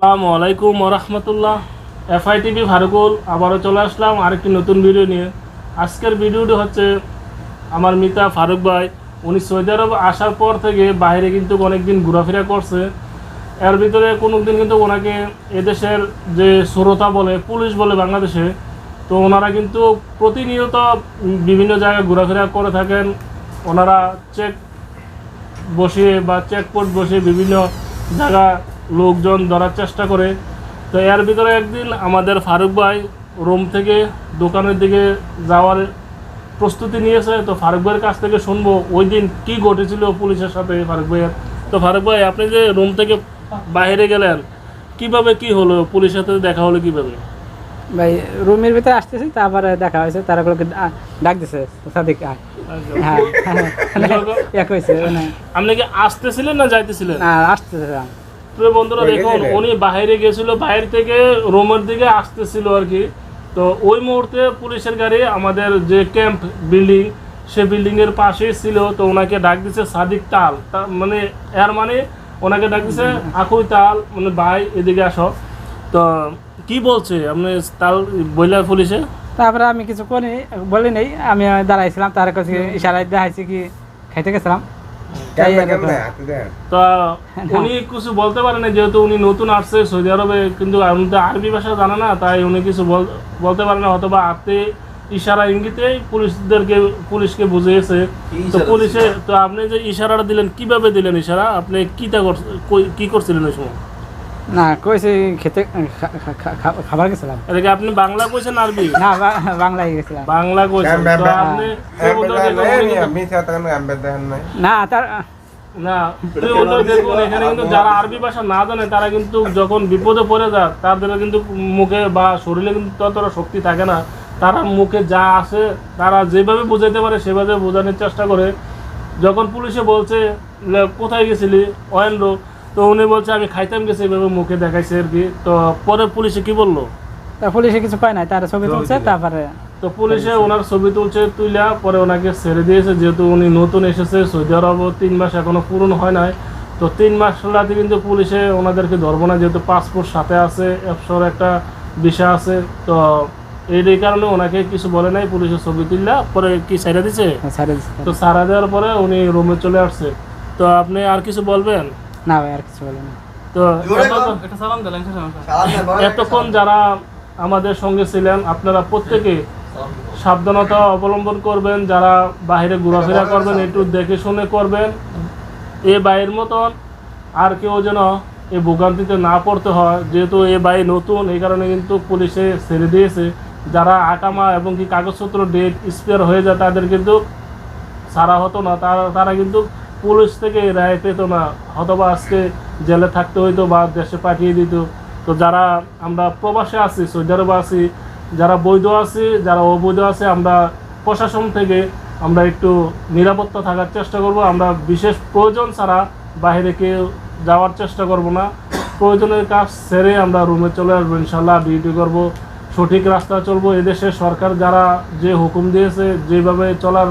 আসসালামু আলাইকুম রহমতুল্লাহ। FI TV Farukul আবারও চলে আসলাম আরেকটি নতুন ভিডিও নিয়ে। আজকের ভিডিওটি হচ্ছে আমার মিতা ফারুক ভাই। উনি সৌদি আরব আসার পর থেকে বাইরে কিন্তু অনেক দিন ঘোরাফেরা করছে। এর ভিতরে কোনো দিন কিন্তু ওনাকে এদেশের যে শ্রোতা বলে, পুলিশ বলে বাংলাদেশে, তো ওনারা কিন্তু প্রতিনিয়ত বিভিন্ন জায়গায় ঘোরাফেরা করে থাকেন। ওনারা চেক বসিয়ে বা চেকপোস্ট বসিয়ে বিভিন্ন জায়গা লোকজন ধরার চেষ্টা করে। তো এর ভিতরে একদিন আমাদের ফারুক ভাই রোম থেকে দোকানের দিকে যাওয়ার প্রস্তুতি নিয়েছে। তো ফারুক ভাইয়ের কাছ থেকে শুনব ওই দিন কী ঘটেছিল পুলিশের সাথে ফারুক ভাইয়ের। তো ফারুক ভাই আপনি যে রোম থেকে বাইরে গেলেন কীভাবে কি হলো? পুলিশের সাথে দেখা হলো কীভাবে? ভাই রুমের ভিতরে আসতেছি তারপরে দেখা হয়েছে তারা গুলোকে ডাক দিছে সাদিক আয়। হ্যাঁ এক হয়েছে মানে আপনি কি আসতেছিলেন না যাইতেছিলেন? না আসতেছে প্রিয় বন্ধুরা দেখুন উনি বাইরে গেছিল বাইরে থেকে রোমের দিকে আসতেছিল আর কি। তো ওই মুহূর্তে পুলিশের গাড়ি আমাদের যে ক্যাম্প বিল্ডিং সে বিল্ডিং এর পাশেই ছিল তো ওনাকে ডাক দিছে সাদিক তাল। মানে এর মানে ওনাকে ডাক দিছে আকুই তাল মানে ভাই এদিকে আসো। তো কি বলছে? আপনি তাল বইলার পুলিশে? তারপরে আমি কিছু করি বলি নেই আমি দাঁড়াইছিলাম তার কাছে ইশারায় দেখাইছি কি খাইতে গেছিলাম। তো উনি কিছু বলতে পারে না যেহেতু উনি নতুন আসছে সৌদি আরবে কিন্তু উনি তো আরবি ভাষা জানে না তাই উনি কিছু বল- বলতে পারে না অথবা হাতে ইশারা ইঙ্গিতে পুলিশদেরকে পুলিশকে বুঝিয়েছে। তো পুলিশে তো আপনি যে ইশারাটা দিলেন কীভাবে দিলেন ইশারা? আপনি কিটা কর- কই- কি করছিলেন ওই সময়? না কইছি খেতে খাবার গেছিলাম। আপনি বাংলা কইছেন আরবি? না বাংলায় গেছিলাম। বাংলা কইছেন। তো আপনি না তার না দেখুন এখানে কিন্তু যারা আরবি ভাষা না জানে তারা কিন্তু যখন বিপদে পড়ে যায় তাদের কিন্তু মুখে বা শরীরে কিন্তু ততটা শক্তি থাকে না। তারা মুখে যা আসে তারা যেভাবে বোঝাইতে পারে সেভাবে বোঝানোর চেষ্টা করে। যখন পুলিশে বলছে কোথায় গেছিলি? অয়েন্দ্র তো উনি বলছে আমি খাইতাম গেছি এভাবে মুখে দেখাইছে আর কি। তো পরে পুলিশে কি বলল? তা পুলিশে কিছু পায় নাই তার ছবি তুলছে তারপরে তো পুলিশে ওনার ছবি তুলছে তুইলা পরে ওনাকে ছেড়ে দিয়েছে যেহেতু উনি নতুন এসেছে সৌদি আরব তিন মাস এখনও পূরণ হয় নাই। তো তিন মাস রাতে কিন্তু পুলিশে ওনাদেরকে ধরবো না যেহেতু পাসপোর্ট সাথে আছে অ্যাপসর একটা বিষয় আছে। তো এই কারণে ওনাকে কিছু বলে নাই পুলিশের ছবি তুললা পরে কি ছেড়ে দিছে? ছাড়ে তো সারা দেওয়ার পরে উনি রুমে চলে আসছে। তো আপনি আর কিছু বলবেন? না ভাই আর কিছু বলে না। তো এতক্ষণ- এতক্ষণ যারা আমাদের সঙ্গে ছিলেন আপনারা প্রত্যেকে সাবধানতা অবলম্বন করবেন যারা বাইরে ঘোরাফেরা করবেন একটু দেখে শুনে করবেন। এ বাইয়ের মতন আর কেউ যেন এই ভোগান্তিতে না পড়তে হয়। যেহেতু এ বাই নতুন এই কারণে কিন্তু পুলিশে ছেড়ে দিয়েছে। যারা আকামা এবং কি কাগজপত্র ডেট স্পেয়ার হয়ে যায় তাদের কিন্তু ছাড়া হতো না। তারা তারা কিন্তু পুলিশ থেকে রায় পেতো না। অথবা আজকে জেলে থাকতে হইতো বা দেশে পাঠিয়ে দিত। তো যারা আমরা প্রবাসে আছি সৌদি আরবে আছি, যারা বৈধ আছি, যারা অবৈধ আছে, আমরা প্রশাসন থেকে আমরা একটু নিরাপত্তা থাকার চেষ্টা করব। আমরা বিশেষ প্রয়োজন ছাড়া বাইরে কেউ যাওয়ার চেষ্টা করব না। প্রয়োজনের কাজ ছেড়ে আমরা রুমে চলে আসব ইনশাল্লাহ ডিউটি করব। সঠিক রাস্তা চলবো। এদেশের সরকার যারা যে হুকুম দিয়েছে, যেভাবে চলার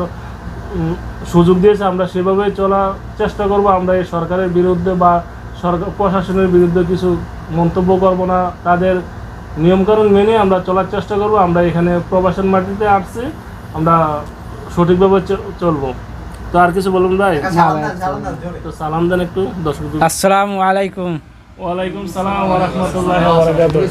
সুযোগ দিয়েছে আমরা সেভাবেই চলার চেষ্টা করব। আমরা এই সরকারের বিরুদ্ধে বা সরকার প্রশাসনের বিরুদ্ধে কিছু মন্তব্য করব না। তাদের নিয়মকানুন মেনে আমরা চলার চেষ্টা করব। আমরা এখানে প্রবাসন মাটিতে আসছি। আমরা সঠিকভাবে চ- চলবো। তো আর কিছু বলুন ভাই? ভাই তো সালাম দেন একটু দর্শক আসসালামু আলাইকুম। ওয়ালাইকুম সালাম ওয়া রাহমাতুল্লাহি ওয়া বারাকাতুহু।